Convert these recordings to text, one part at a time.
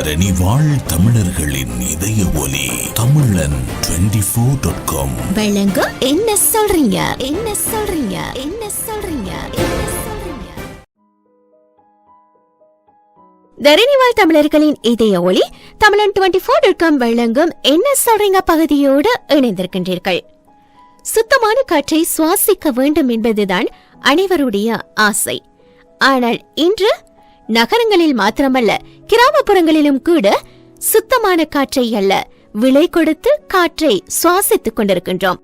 தரணி வாழ் தமிழர்களின் இதய ஒலி தமிழன் டுவெண்டி ஃபோர் டாட் காம் வழங்கும் என்ன சொல்றீங்க? என்ன சொல்றீங்க? என்ன சொல்றீங்க? தரணிவாழ் தமிழர்களின் இதய ஒளி தமிழன் டுவெண்டி ஃபோர் டாட் காம் வழங்கும் என்ன சொல்றீங்க பகுதியோடு இணைந்திருக்கின்றீர்கள். சுத்தமான காற்றை சுவாசிக்க வேண்டும் என்பதுதான் அனைவருடைய ஆசை. ஆனால் இன்று நகரங்களில் மாத்திரமல்ல கிராமப்புறங்களிலும் கூட சுத்தமான காற்றை அல்ல விலை கொடுத்து காற்றை சுவாசித்துக் கொண்டிருக்கின்றோம்.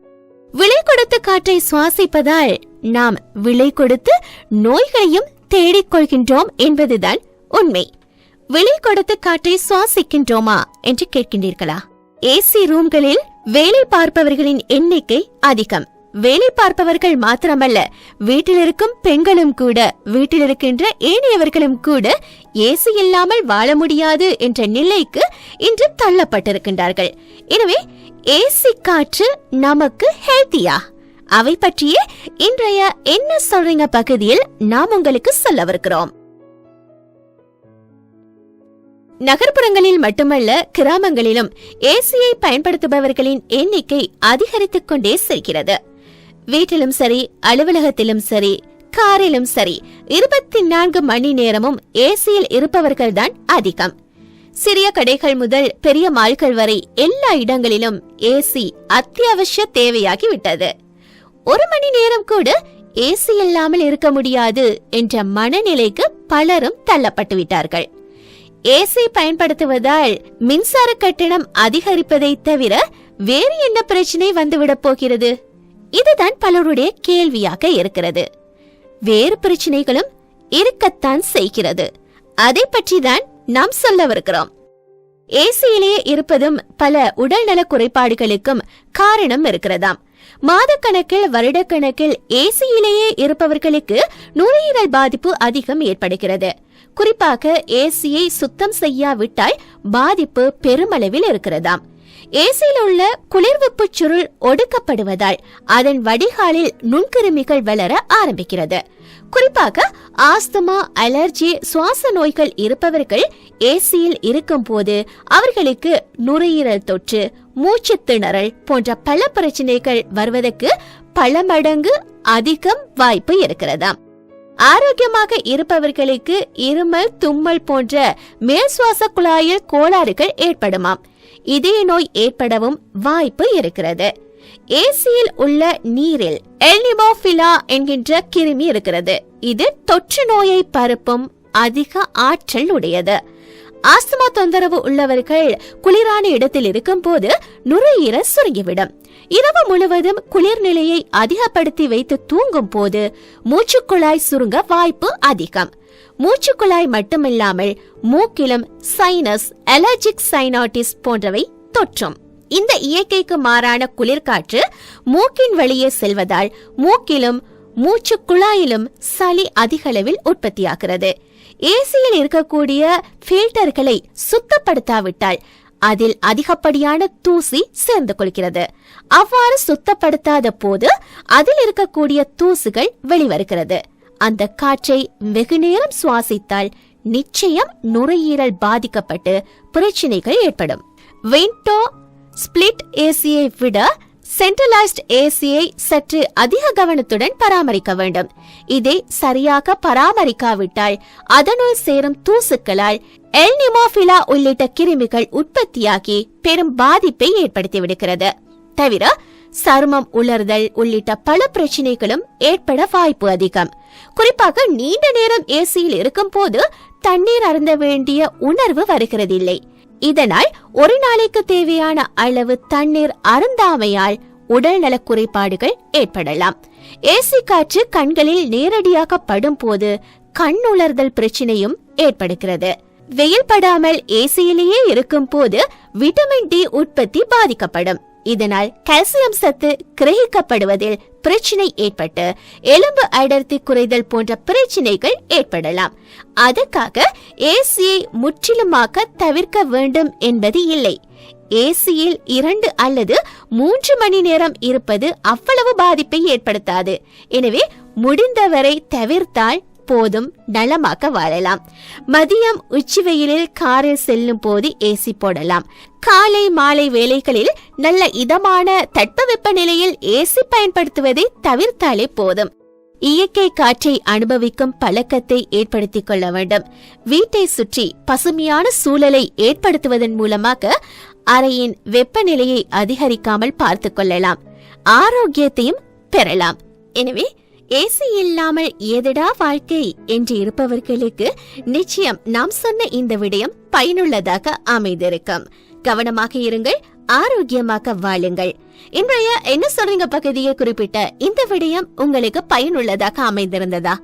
விலை கொடுத்து காற்றை சுவாசிப்பதால் நாம் விலை கொடுத்து நோய்களையும் தேடிக் கொள்கின்றோம் என்பதுதான் உண்மை. விலை கொடுத்து காற்றை சுவாசிக்கின்றோமா என்று கேட்கின்றீர்களா? ஏசி ரூம்களில் வேலை பார்ப்பவர்களின் எண்ணிக்கை அதிகம். வேலை பார்ப்பவர்கள் மாத்திரமல்ல வீட்டில் இருக்கும் பெண்களும் கூட வீட்டில் இருக்கின்ற ஏனையவர்களும் கூட ஏசி இல்லாமல் வாழ முடியாது என்ற நிலைக்கு இன்று தள்ளப்பட்டிருக்கின்றார்கள். எனவே ஏசி காற்று நமக்கு ஹெல்த்தியா அவை பற்றியே இன்றைய என்ன சொல்றீங்க பகுதியில் நாம் உங்களுக்கு சொல்லவிருக்கிறோம். நகர்ப்புறங்களில் மட்டுமல்ல கிராமங்களிலும் ஏசியை பயன்படுத்துபவர்களின் எண்ணிக்கை அதிகரித்துக் கொண்டே செல்கிறது. வீட்டிலும் சரி அலுவலகத்திலும் சரி காரிலும் சரி இருபத்தி நான்கு மணி நேரமும் ஏசியில் இருப்பவர்கள்தான் அதிகம். சிறிய கடைகள் முதல் பெரிய மால்கள் வரை எல்லா இடங்களிலும் ஏசி அத்தியாவசிய தேவையாகிவிட்டது ஒரு மணி நேரம் கூட ஏசி இல்லாமல் இருக்க முடியாது என்ற மனநிலைக்கு பலரும் தள்ளப்பட்டு விட்டார்கள். ஏசி பயன்படுத்துவதால் மின்சார கட்டணம் அதிகரிப்பதை தவிர வேறு என்ன பிரச்சனை வந்துவிடப் போகிறது? இதுதான் பலருடைய கேள்வியாக இருக்கிறது. வேறு பிரச்சனைகளும் இருக்கத்தான் செய்கிறது. அதை பற்றி தான் நாம் சொல்லவிருக்கிறோம். ஏசியிலேயே இருப்பதும் பல உடல்நல குறைபாடுகளுக்கும் காரணம் இருக்கிறதாம். மாதக்கணக்கில் வருடக்கணக்கில் ஏசியிலேயே இருப்பவர்களுக்கு நுரையீரல் பாதிப்பு அதிகம் ஏற்படுகிறது. குறிப்பாக ஏசியை சுத்தம் செய்யாவிட்டால் பாதிப்பு பெருமளவில் இருக்கிறதாம். ஏசியில் உள்ள குளிர்விப்பு சுருள் ஒடுக்கப்படுவதால் அதன் வடிகாலில் நுண்கிருமிகள் வளர ஆரம்பிக்கிறது. குறிப்பாக ஆஸ்துமா அலர்ஜி சுவாச நோய்கள் இருப்பவர்கள் ஏசியில் இருக்கும்போது அவர்களுக்கு நுரையீரல் தொற்று மூச்சு திணறல் போன்ற பல பிரச்சனைகள் வருவதற்கு பல மடங்கு அதிகம் வாய்ப்பு இருக்கிறதாம். ஆரோக்கியமாக இருப்பவர்களுக்கு இருமல் தும்மல் போன்ற மேல் சுவாச குழாயில் கோளாறுகள் ஏற்படுமாம். இதய நோய் ஏற்படவும் வாய்ப்பு இருக்கிறது. ஏசியில் உள்ள நீரில் எல்னிமோபிலா என்கின்ற கிருமி இருக்கிறது. இது தொற்று நோயை பரப்பும் அதிக ஆற்றல் உடையது. ஆஸ்துமா தொந்தரவு உள்ளவர்கள் குளிரான இடத்தில் இருக்கும்போது நுரையீரல் சுருங்கிவிடும். இரவு முழுவதும் குளிர் நிலையை அதிகப்படுத்தி வைத்து தூங்கும் போது மூச்சுக்குழாய் சுருங்க வாய்ப்பு அதிகம். மூச்சுக்குழாய் மட்டுமில்லாமல் மூக்கிலும் சைனஸ் அலர்ஜிக் சைனாட்டிஸ் போன்றவை தொற்றும். இந்த இயற்கைக்கு மாறான குளிர்காற்று மூக்கின் வழியே செல்வதால் மூக்கிலும் மூச்சு குழாயிலும் சளி அதிகளவில் உற்பத்தியாகிறது. ஏசியில் இருக்கக்கூடிய ஃபில்டர்களை சுத்தப்படுத்தாவிட்டால் அதில் அதிகப்படியான தூசி சேர்ந்து கொள்கிறது. அவ்வாறு சுத்தப்படுத்தாத போது அதில் இருக்கக்கூடிய தூசுகள் வெளிவருகிறது. அந்த காற்றை வெகுநேரம் சுவாசித்தால் நிச்சயம் நுரையீரல் பாதிக்கப்பட்டு பிரச்சனைகள் ஏற்படும். விண்டோ ஸ்பிளிட் ஏசியை விட சென்ட்ரலைஸ்ட் ஏசியை சற்று அதிக கவனத்துடன் பராமரிக்க வேண்டும். இதை சரியாக பராமரிக்காவிட்டால் அதனுள் சேரும் தூசுக்களால் எல்னிமோபிலா உள்ளிட்ட கிருமிகள் உற்பத்தியாகி பெரும் பாதிப்பை ஏற்படுத்தி விடுகிறது தவிர சருமம் உலர்தல் உள்ளிட்ட பல பிரச்சனைகளும் ஏற்பட வாய்ப்பு அதிகம். குறிப்பாக நீண்ட நேரம் ஏசியில் இருக்கும் போது தண்ணீர் அருந்த வேண்டிய உணர்வு வருகிறதில்லை. இதனால் ஒரு நாளைக்கு தேவையான அளவு தண்ணீர் அருந்தாமையால் உடல் நலக் குறைபாடுகள் ஏற்படலாம். ஏசி காற்று கண்களில் நேரடியாக படும் போது கண் உலர்தல் பிரச்சனையும் ஏற்படுகிறது. வெயில் படாமல் ஏசியிலேயே இருக்கும் போது விட்டமின் டி உற்பத்தி பாதிக்கப்படும். இதனால் கால்சியம் சத்து கிரகிக்கப்படுவதில் பிரச்சனை ஏற்பட்டு எலும்பு அடர்த்தி குறைதல் போன்ற பிரச்சனைகள் ஏற்படலாம். அதற்காக ஏசியை முற்றிலுமாக தவிர்க்க வேண்டும் என்பது இல்லை. ஏசியில் இரண்டு அல்லது மூன்று மணி நேரம் இருப்பது அவ்வளவு பாதிப்பை ஏற்படுத்தாது. எனவே முடிந்தவரை தவிர்த்தால் எப்போதும் நலமாக வாழலாம். மதியம் உச்சி வெயிலில் காரில் செல்லும் போது ஏசி போடலாம். காலை மாலை வேளைகளில் நல்ல இதமான தட்பவெப்ப நிலையில் ஏசி பயன்படுத்துவதை தவிர்த்தாலே போதும். இயற்கை காற்றை அனுபவிக்கும் பழக்கத்தை ஏற்படுத்திக் கொள்ள வேண்டும். வீட்டை சுற்றி பசுமையான சூழலை ஏற்படுத்துவதன் மூலமாக அறையின் வெப்பநிலையை அதிகரிக்காமல் பார்த்துக் கொள்ளலாம். ஆரோக்கியத்தையும் பெறலாம். எனவே ஏசி இல்லாமல் ஏதடா வாழ்க்கை என்று இருப்பவர்களுக்கு நிச்சயம் நாம் சொன்ன இந்த விடயம் பயனுள்ளதாக அமைந்திருக்கும். கவனமாக இருங்கள் ஆரோக்கியமாக வாழுங்கள். இன்றைய என்ன சொல்றீங்க பகுதியை குறிப்பிட்ட இந்த விடயம் உங்களுக்கு பயனுள்ளதாக அமைந்திருந்ததா?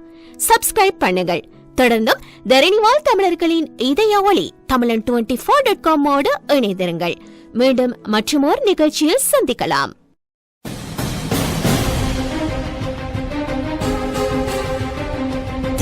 சப்ஸ்கிரைப் பண்ணுங்கள். தொடர்ந்தும் தரணிவால் தமிழர்களின் இதய ஒளி தமிழன் டுவெண்ட்டி ஃபோர் டாட் காமோடு இணைந்திருங்கள். மீண்டும் மற்றுமோர் நிகழ்ச்சியில் சந்திக்கலாம்.